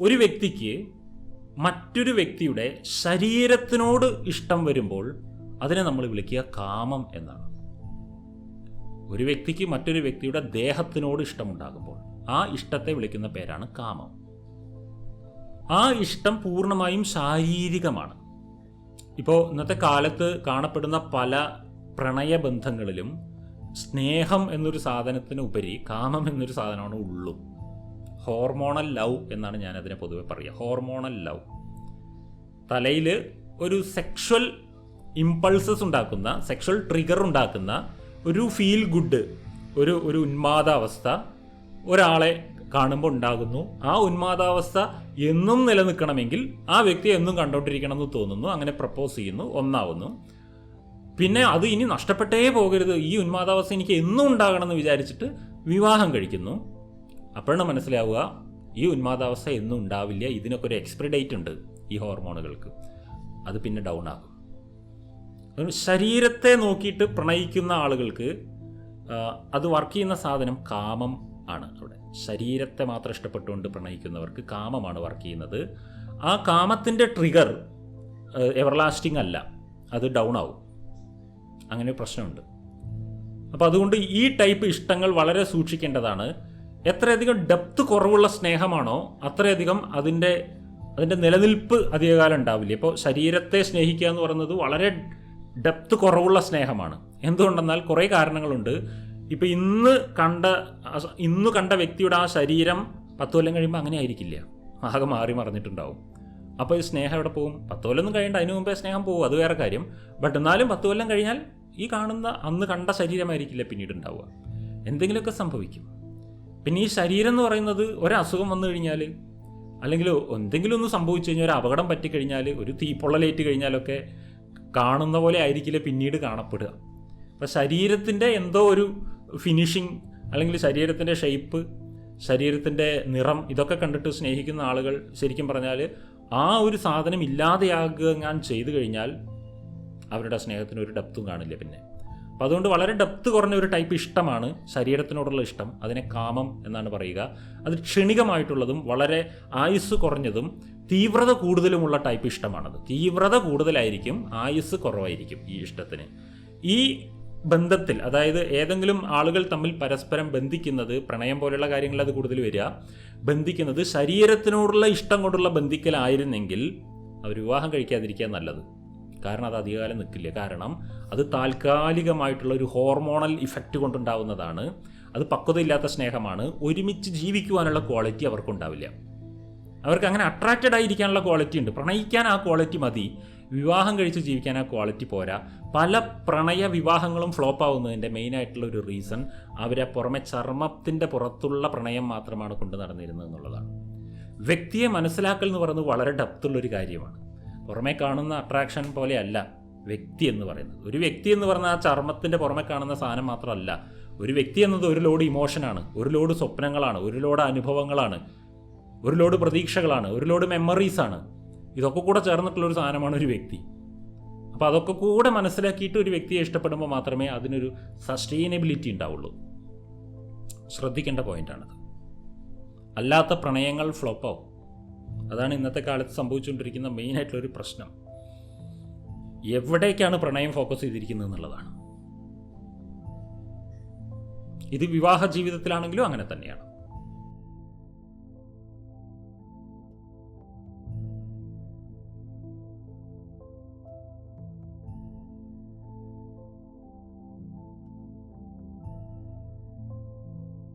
ഒരു വ്യക്തിക്ക് മറ്റൊരു വ്യക്തിയുടെ ശരീരത്തിനോട് ഇഷ്ടം വരുമ്പോൾ അതിനെ നമ്മൾ വിളിക്കുക കാമം എന്നാണ്. ഒരു വ്യക്തിക്ക് മറ്റൊരു വ്യക്തിയുടെ ദേഹത്തിനോട് ഇഷ്ടമുണ്ടാകുമ്പോൾ ആ ഇഷ്ടത്തെ വിളിക്കുന്ന പേരാണ് കാമം. ആ ഇഷ്ടം പൂർണമായും ശാരീരികമാണ്. ഇപ്പോൾ ഇന്നത്തെ കാലത്ത് കാണപ്പെടുന്ന പല പ്രണയബന്ധങ്ങളിലും സ്നേഹം എന്നൊരു സാധനത്തിന് ഉപരി കാമം എന്നൊരു സാധനമാണ് ഉള്ളു. ഹോർമോണൽ ലവ് എന്നാണ് ഞാൻ അതിനെ പൊതുവെ പറയുക. Hormonal love. തലയിൽ ഒരു സെക്ഷൽ ഇമ്പൾസസ് ഉണ്ടാക്കുന്ന സെക്ഷൽ ട്രിഗർ ഉണ്ടാക്കുന്ന ഒരു ഫീൽ ഗുഡ് ഒരു ഒരു ഉന്മാദാവസ്ഥ ഒരാളെ കാണുമ്പോൾ ഉണ്ടാകുന്നു. ആ ഉന്മാദാവസ്ഥ എന്നും നിലനിൽക്കണമെങ്കിൽ ആ വ്യക്തി എന്നും കണ്ടോണ്ടിരിക്കണം എന്ന് തോന്നുന്നു. അങ്ങനെ പ്രപ്പോസ് ചെയ്യുന്നു ഒന്നാവുന്നു. പിന്നെ അത് ഇനി നഷ്ടപ്പെട്ടേ പോകരുത്. ഈ ഉന്മാദാവസ്ഥ എനിക്ക് എന്നും ഉണ്ടാകണമെന്ന് വിചാരിച്ചിട്ട് വിവാഹം കഴിക്കുന്നു. അപ്പോഴാണ് മനസ്സിലാവുക ഈ ഉന്മാദാവസ്ഥ എന്നും ഉണ്ടാവില്ല. ഇതിനൊക്കെ ഒരു എക്സ്പയറി ഡേറ്റ് ഉണ്ട് ഈ ഹോർമോണുകൾക്ക് അത് പിന്നെ ഡൗൺ ആകും ശരീരത്തെ നോക്കിയിട്ട് പ്രണയിക്കുന്ന ആളുകൾക്ക് അത് വർക്ക് ചെയ്യുന്ന സാധനം കാമം ആണ് അവിടെ. ശരീരത്തെ മാത്രം ഇഷ്ടപ്പെട്ടുകൊണ്ട് പ്രണയിക്കുന്നവർക്ക് കാമമാണ് വർക്ക് ചെയ്യുന്നത്. ആ കാമത്തിന്റെ ട്രിഗർ എവർലാസ്റ്റിംഗ് അല്ല. അത് ഡൗൺ ആവും. അങ്ങനെ പ്രശ്നമുണ്ട്. അപ്പോൾ അതുകൊണ്ട് ഈ ടൈപ്പ് ഇഷ്ടങ്ങൾ വളരെ സൂക്ഷിക്കേണ്ടതാണ്. എത്രയധികം ഡെപ്ത് കുറവുള്ള സ്നേഹമാണോ അത്രയധികം അതിന്റെ അതിന്റെ നിലനിൽപ്പ് അധികകാലം ഉണ്ടാവില്ല? ഇപ്പോൾ ശരീരത്തെ സ്നേഹിക്കുക എന്ന് പറയുന്നത് വളരെ ഡെപ്ത് കുറവുള്ള സ്നേഹമാണ്. എന്തുകൊണ്ടെന്നാൽ കുറേ കാരണങ്ങളുണ്ട്. ഇപ്പോൾ ഇന്ന് കണ്ട ഇന്ന് കണ്ട വ്യക്തിയുടെ ആ ശരീരം പത്ത് കൊല്ലം കഴിയുമ്പോൾ അങ്ങനെ ആയിരിക്കില്ല. ആകെ മാറി മറിഞ്ഞിട്ടുണ്ടാവും. അപ്പോൾ ഈ സ്നേഹം എവിടെ പോകും? പത്ത് കൊല്ലമൊന്നും കഴിയണ്ട. അതിന് മുമ്പേ സ്നേഹം പോകും. അത് വേറെ കാര്യം. ബട്ട് എന്നാലും പത്ത് കൊല്ലം കഴിഞ്ഞാൽ ഈ കാണുന്ന അന്ന് കണ്ട ശരീരമായിരിക്കില്ല പിന്നീട് ഉണ്ടാവുക. എന്തെങ്കിലുമൊക്കെ സംഭവിക്കും. പിന്നെ ഈ ശരീരം എന്ന് പറയുന്നത് ഒരസുഖം വന്നു കഴിഞ്ഞാൽ അല്ലെങ്കിൽ എന്തെങ്കിലും ഒന്ന് സംഭവിച്ചു കഴിഞ്ഞാൽ ഒരു അപകടം പറ്റിക്കഴിഞ്ഞാൽ ഒരു തീപ്പൊള്ളലേറ്റ് കഴിഞ്ഞാലൊക്കെ കാണുന്ന പോലെ ആയിരിക്കില്ല പിന്നീട് കാണപ്പെടുക. അപ്പം ശരീരത്തിന്റെ എന്തോ ഒരു ഫിനിഷിങ് അല്ലെങ്കിൽ ശരീരത്തിന്റെ ഷേപ്പ് ശരീരത്തിന്റെ നിറം ഇതൊക്കെ കണ്ടിട്ട് സ്നേഹിക്കുന്ന ആളുകൾ ശരിക്കും പറഞ്ഞാൽ ആ ഒരു സാധനം ഇല്ലാതെയാകുക ഞാൻ ചെയ്തു കഴിഞ്ഞാൽ അവരുടെ സ്നേഹത്തിന് ഒരു ഡെപ്തും കാണില്ല പിന്നെ. അപ്പോൾ അതുകൊണ്ട് വളരെ ഡെപ്ത് കുറഞ്ഞ ഒരു ടൈപ്പ് ഇഷ്ടമാണ് ശരീരത്തിനോടുള്ള ഇഷ്ടം അതിനെ കാമം എന്നാണ് പറയുക. അത് ക്ഷണികമായിട്ടുള്ളതും വളരെ ആയുസ് കുറഞ്ഞതും തീവ്രത കൂടുതലുമുള്ള ടൈപ്പ് ഇഷ്ടമാണത്. തീവ്രത കൂടുതലായിരിക്കും ആയുസ് കുറവായിരിക്കും ഈ ഇഷ്ടത്തിന്. ഈ ബന്ധത്തിൽ അതായത് ഏതെങ്കിലും ആളുകൾ തമ്മിൽ പരസ്പരം ബന്ധിക്കുന്നത് പ്രണയം പോലെയുള്ള കാര്യങ്ങൾ അത് കൂടുതൽ വരിക ബന്ധിക്കുന്നത് ശരീരത്തിനോടുള്ള ഇഷ്ടം കൊണ്ടുള്ള ബന്ധിക്കലായിരുന്നെങ്കിൽ അവർ വിവാഹം കഴിക്കാതിരിക്കുക നല്ലത്. കാരണം അത് അധികകാലം നിൽക്കില്ല. കാരണം അത് താൽക്കാലികമായിട്ടുള്ള ഒരു ഹോർമോണൽ ഇഫക്റ്റ് കൊണ്ടുണ്ടാവുന്നതാണ്. അത് പക്വതയില്ലാത്ത സ്നേഹമാണ്. ഒരുമിച്ച് ജീവിക്കുവാനുള്ള ക്വാളിറ്റി അവർക്കുണ്ടാവില്ല. അവർക്ക് അങ്ങനെ അട്രാക്റ്റഡ് ആയിരിക്കാനുള്ള ക്വാളിറ്റി ഉണ്ട്. പ്രണയിക്കാൻ ആ ക്വാളിറ്റി മതി. വിവാഹം കഴിച്ച് ജീവിക്കാൻ ആ ക്വാളിറ്റി പോരാ. പല പ്രണയ വിവാഹങ്ങളും ഫ്ലോപ്പ് ആവുന്നതിന്റെ മെയിൻ ആയിട്ടുള്ള ഒരു റീസൺ അവരെ പുറമെ ചർമ്മത്തിന്റെ പുറത്തുള്ള പ്രണയം മാത്രമാണ് കൊണ്ടു നടന്നിരുന്നത് എന്നുള്ളതാണ്. വ്യക്തിയെ മനസ്സിലാക്കൽ എന്ന് പറയുന്നത് വളരെ ഡപ്തുള്ളൊരു കാര്യമാണ്. പുറമെ കാണുന്ന അട്രാക്ഷൻ പോലെയല്ല വ്യക്തി എന്ന് പറയുന്നത്. ഒരു വ്യക്തി എന്ന് പറഞ്ഞാൽ ആ ചർമ്മത്തിന്റെ പുറമെ കാണുന്ന സാധനം മാത്രമല്ല. ഒരു വ്യക്തി എന്നത് ഒരു ലോഡ് ഇമോഷനാണ് ഒരു ലോഡ് സ്വപ്നങ്ങളാണ് ഒരു ലോഡ് അനുഭവങ്ങളാണ് ഒരു ലോഡ് പ്രതീക്ഷകളാണ് ഒരു ലോഡ് മെമ്മറീസാണ് ഇതൊക്കെ കൂടെ ചേർന്നിട്ടുള്ളൊരു സാധനമാണ് ഒരു വ്യക്തി. അപ്പോൾ അതൊക്കെ കൂടെ മനസ്സിലാക്കിയിട്ട് ഒരു വ്യക്തിയെ ഇഷ്ടപ്പെടുമ്പോൾ മാത്രമേ അതിനൊരു സസ്റ്റൈനബിലിറ്റി ഉണ്ടാവുള്ളൂ. ശ്രദ്ധിക്കേണ്ട പോയിന്റാണത് അല്ലാത്ത പ്രണയങ്ങൾ ഫ്ലോപ്പാവും അതാണ് ഇന്നത്തെ കാലത്ത് സംഭവിച്ചുകൊണ്ടിരിക്കുന്ന മെയിൻ ആയിട്ടുള്ള ഒരു പ്രശ്നം. എവിടേക്കാണ് പ്രണയം ഫോക്കസ് ചെയ്തിരിക്കുന്നത് എന്നുള്ളതാണ്. ഇത് വിവാഹ ജീവിതത്തിലാണെങ്കിലും അങ്ങനെ തന്നെയാണ്.